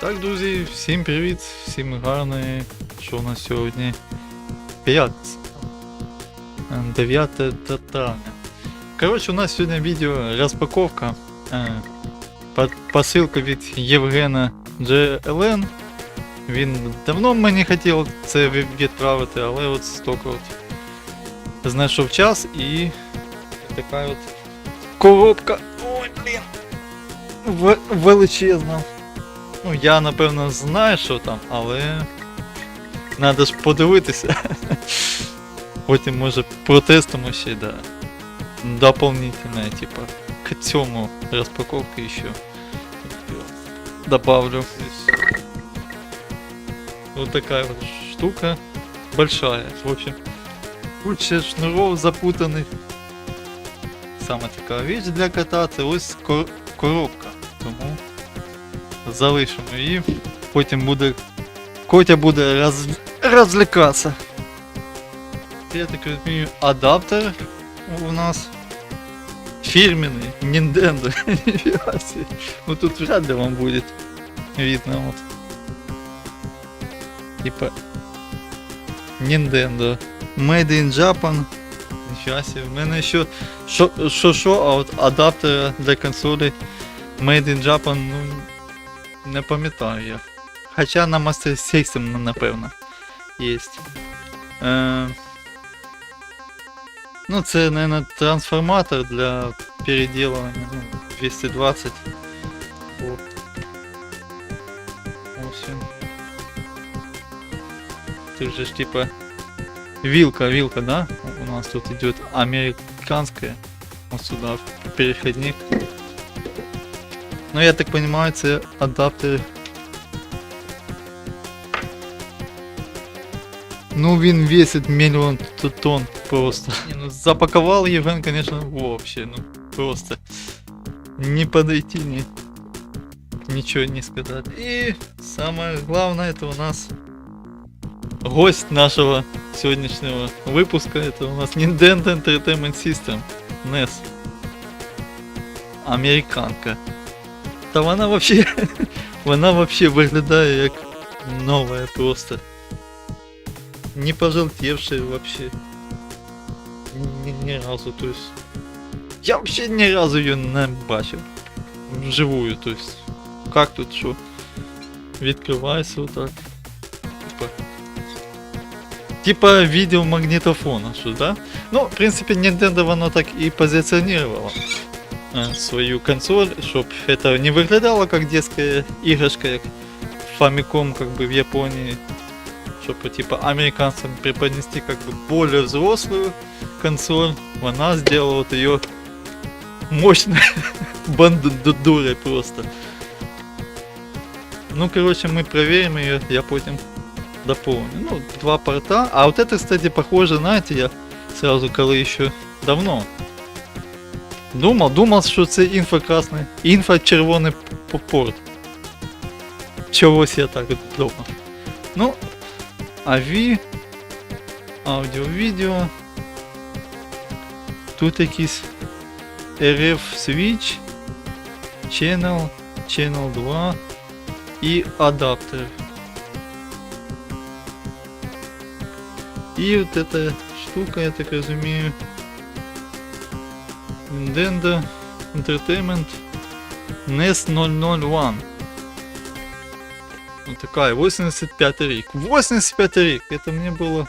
Так, друзі, всім привіт, всім гарної, що у нас сьогодні п'ятниця. Е, 9 та- травня. Коротше, у нас сьогодні відео розпаковка. Е, Посилка від Євгена GLN. Він давно мені хотів це відправити, але от стільки от знайшов час і така от коробка. Ой, блін. В- величезна. Ну, я напевно знаю, що там, але. Надо ж подивитися. Потім може протестимо ще, да. Дополнительное, типа, к цьому розпаковки ще. Добавлю. Вот такая вот штука. Большая. В общем, куча шнуров запутанных. Саме така вещь для кота, це ось кор- коробка. Залишимо її. Потім буде. Котя буде роз... розвлікатися. Я так розумію, адаптер у нас фирменный Nintendo. Ну тут вряд ли вам будет видно вот. Типа Nintendo. Made in Japan. Нифига себе. В мене ще що, що, що, а от адаптера для консолей Made in Japan, ну, не пам'ятаю я. Хоча на Master System, ну, напевно, є. Е, ну, це, наверное, трансформатор для переделывания. Ну, 220. Вот. В общем. Тут же ж типа вилка, вилка, да? У нас тут идет американская. Вот сюда переходник. Ну я так понимаю, це адаптер. Ну він весит мільйон т- тонн просто. Не, ну запаковал Євген, конечно, вообще, ну просто. Не подойти, ни, ничего не сказать. И самое главное, это у нас гость нашего сегодняшнего выпуска. Это у нас Nintendo Entertainment System. NES. Американка. Та вона вообще. вона вообще виглядає як новая просто. Не пожелтевшая вообще. Ни, ни разу, то есть. Я вообще ни разу ее не бачив. Вживую, то есть. Как тут що? Відкривається отак. Типа. Типа видеомагнитофона, що, да? Ну, в принципе, Nintendo воно так и позиционировало э, свою консоль, чтобы это не выглядало как детская игрушка, как Famicom как бы в Японии, чтобы типа американцам преподнести как бы более взрослую консоль, она сделала вот ее мощной бандурой просто. Ну, короче, мы проверим ее, я потом дополню. Ну, два порта. А вот это, кстати, похоже, знаете, я сразу, коли еще давно Думав, думав, що це інфракрасний, інфрачервоний порт. Чогось я так думав. Ну, AV, аудіо-відео. Тут якийсь RF Switch, Channel, Channel 2 і адаптер. І от эта штука, я так розумію, Nintendo Entertainment NES 001. Ну такая, 85 рік. 85 рік! Это мне было.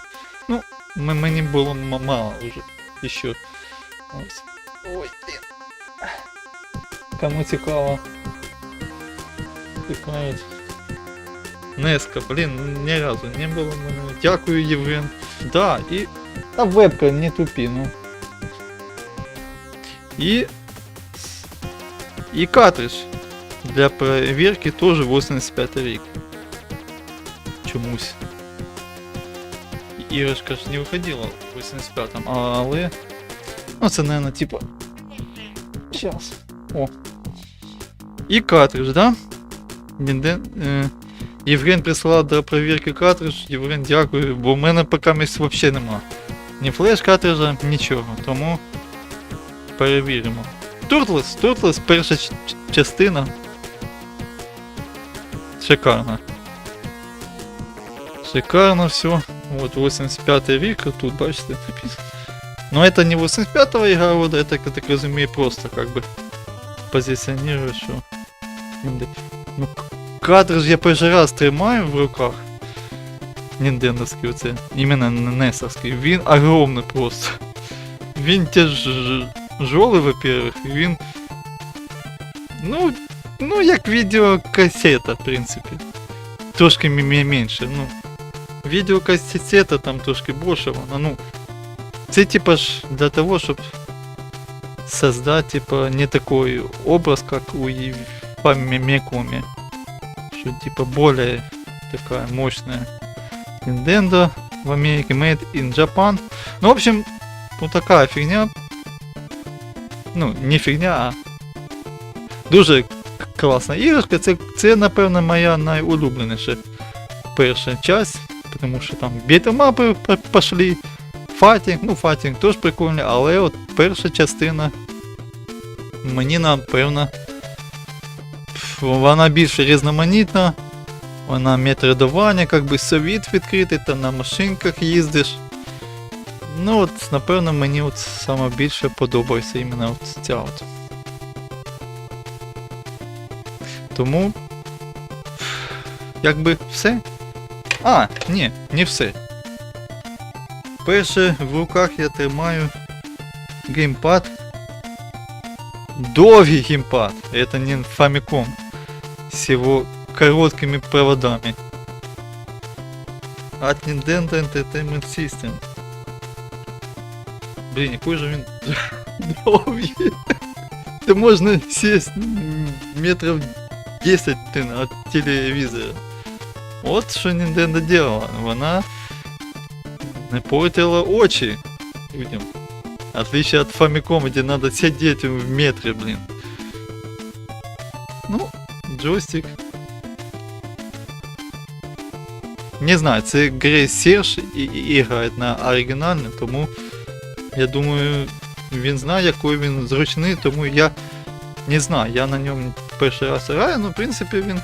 Ну, м- мені було м- мало уже. Еще. Ось. Ой, блін. Кому цікаво. Цікавить. Неска, блін, ні разу не було в мене. Дякую, Євген. Да, і. А вебка не тупі, ну. И, и картридж для проверки тоже 85 рік. Чомусь. І Іграшка ж не виходила в 85-му, але. Ну це, наверное, типа. Сейчас. О. І картридж, да? Е, Євген прислав для проверки картридж. Євген, дякую, бо в мене поки місць взагалі нема. Ні флеш картриджа, нічого. Тому перевіримо. Туртлес, Туртлес, перша ч- ч- частина. Шикарно. Шикарно все. Вот 85 рік, тут бачите написано. Но это не 85-го игра года, это, я так разумею, просто как бы позиционирую, что... Нінде- Ну, к- кадр ж я перший раз тримаю в руках. Ніндендовський оце. Іменно несовський. Він огромний просто. Він тяжелый, во-первых, і він. Ну, ну, як відеокасета, в принципі. Трошки мі- мі- менше, ну. Відеокасета там трошки більше, вона, ну. Це типа ж для того, щоб создать типа не такой образ, как у Famicom. Что типа более такая мощная Nintendo в Америке, made in Japan. Ну, в общем, вот такая фигня. Ну, не фигня, а дуже класна іграшка. Це, це напевно, моя найулюбленіша перша часть, тому що там бітемапи пішли, фатінг, ну фатінг теж прикольний, але от перша частина мені напевно вона більш різноманітна, вона метродування, як би совіт відкритий, та на машинках їздиш. Ну от, напевно, мені от саме більше подобається іменно от ця от. Тому. Якби все. А, ні, не все. Перше в руках я тримаю геймпад. Довгий геймпад. Это не Famicom. С его короткими проводами. От Nintendo Entertainment System. Блин, який же він довгий. Це можна сесть м, метров 10 блин, от телевізора. От що Nintendo делала. Вона не портила очі людям. В отличие от Famicom, где надо сидеть в метре, блин. Ну, джойстик. Не знаю, це Грей Серж і, і, і грає на оригінальне, тому я думаю, він знає, який він зручний, тому я не знаю, я на ньому перший раз граю, але в принципі він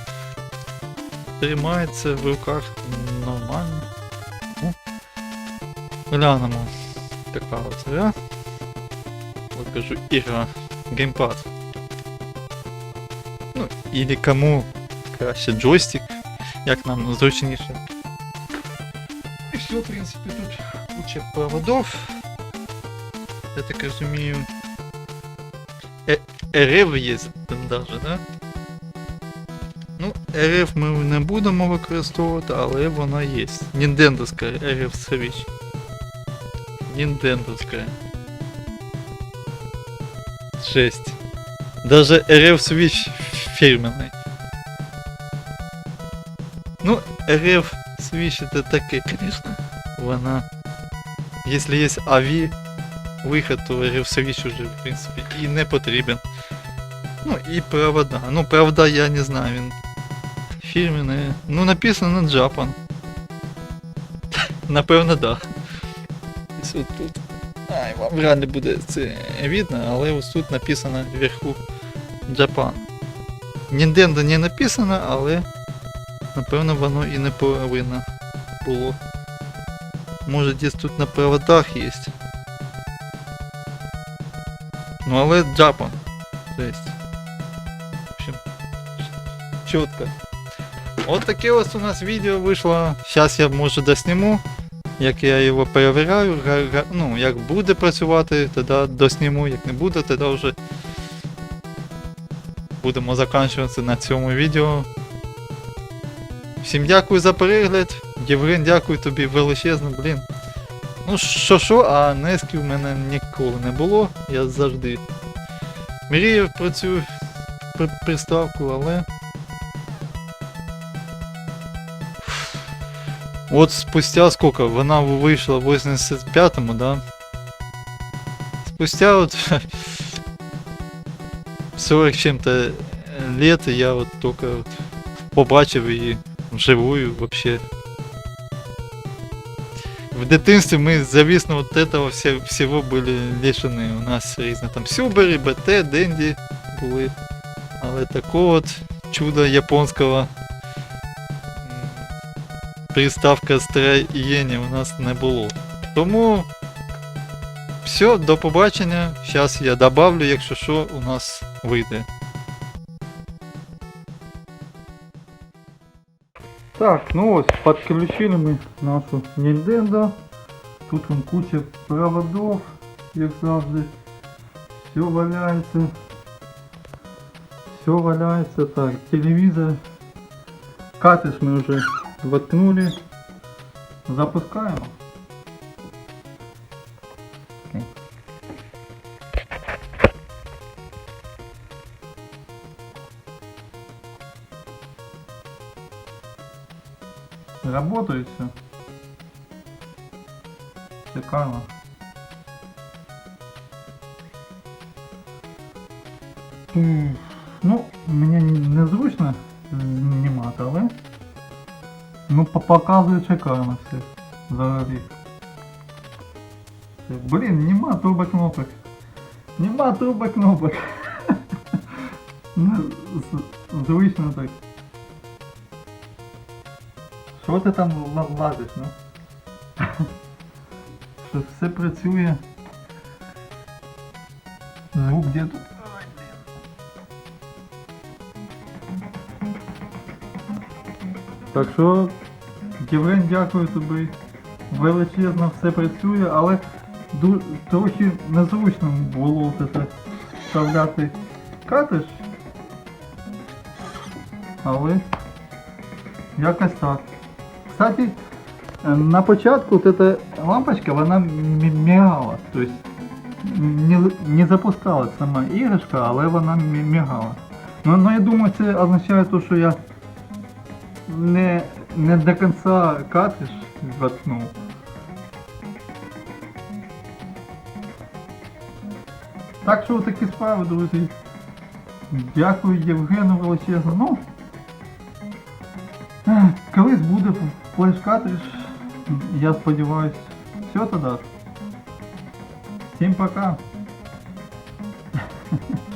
тримається в руках нормально. Ну, глянемо. Така от гра. Покажу ігра. Геймпад. Ну, или кому краще джойстик, як нам зручніше. І все, в принципі, тут куча проводов. Я так розумію. Е РФ є там даже, да? Ну, РФ ми не будемо використовувати, але вона є. Ніндендовська РФ Switch. Ніндендовська. Жесть. Даже RF Switch фирменный. Ну, RF Switch это таки, конечно. Вона. Если есть AVI то RF уже, в принципе, і не потрібен. Ну, і провода. Ну, правда, я не знаю, він фірменний. Ну, написано на Japan. Напевно, да. Ось от тут. Ай, вам ли буде це видно, але ось тут написано вверху Japan. Nintendo не написано, але напевно воно і не повинно було. Може десь тут на проводах є. Ну але Japan. То есть. В общем, чітко. От таке ось у нас відео вийшло. Зараз я може досніму. Як я його перевіряю, ну, як буде працювати, тоді досніму, як не буде, тоді вже будемо закінчуватися на цьому відео. Всім дякую за перегляд. Євген, дякую тобі величезно, блін. Ну що що, а нески в мене ніколи не було. Я завжди мріяв про цю приставку, але. От спустя сколько? Вона вийшла в 85-му, да? Спустя от 40 чем-то лет я от только побачив її вживую вообще. В дитинстві ми, звісно, от этого все, всего були лишені. У нас різні там Сюбери, БТ, Денді були. Але такого от чуда японського приставка Stray Єні у нас не було. Тому все, до побачення. Зараз я добавлю, якщо що у нас вийде. Так, ну ось підключили ми нашу Nintendo. Тут вон куча проводов, як завжди. Все валяється. Все валяється. Так, телевізор. Катиш ми вже воткнули. Запускаємо. Работает все. Шикарно. М, Ну, мені незручно знімати, але ну по- показує шикарно все. Взагалі. Блін, нема турбокнопок. Нема турбокнопок. Ну, з- звично так. Що ти там ла- лазиш, ну? Що все працює. Звук де тут? Так що, Євген, дякую тобі. Величезно все працює, але трохи незручно було це вставляти катиш. Але якось так. Кстати, на початку вот эта лампочка, вона м- мигала. То есть не, не запускалась сама іграшка, але вона мі- мигала. Ну, я думаю, це означає то, що я не, не до кінця катиш воткнув. Так що такі справи, друзі. Дякую Євгену величезно. Ну, колись буде флеш-картридж, я сподіваюсь. Все тогда. Всім пока.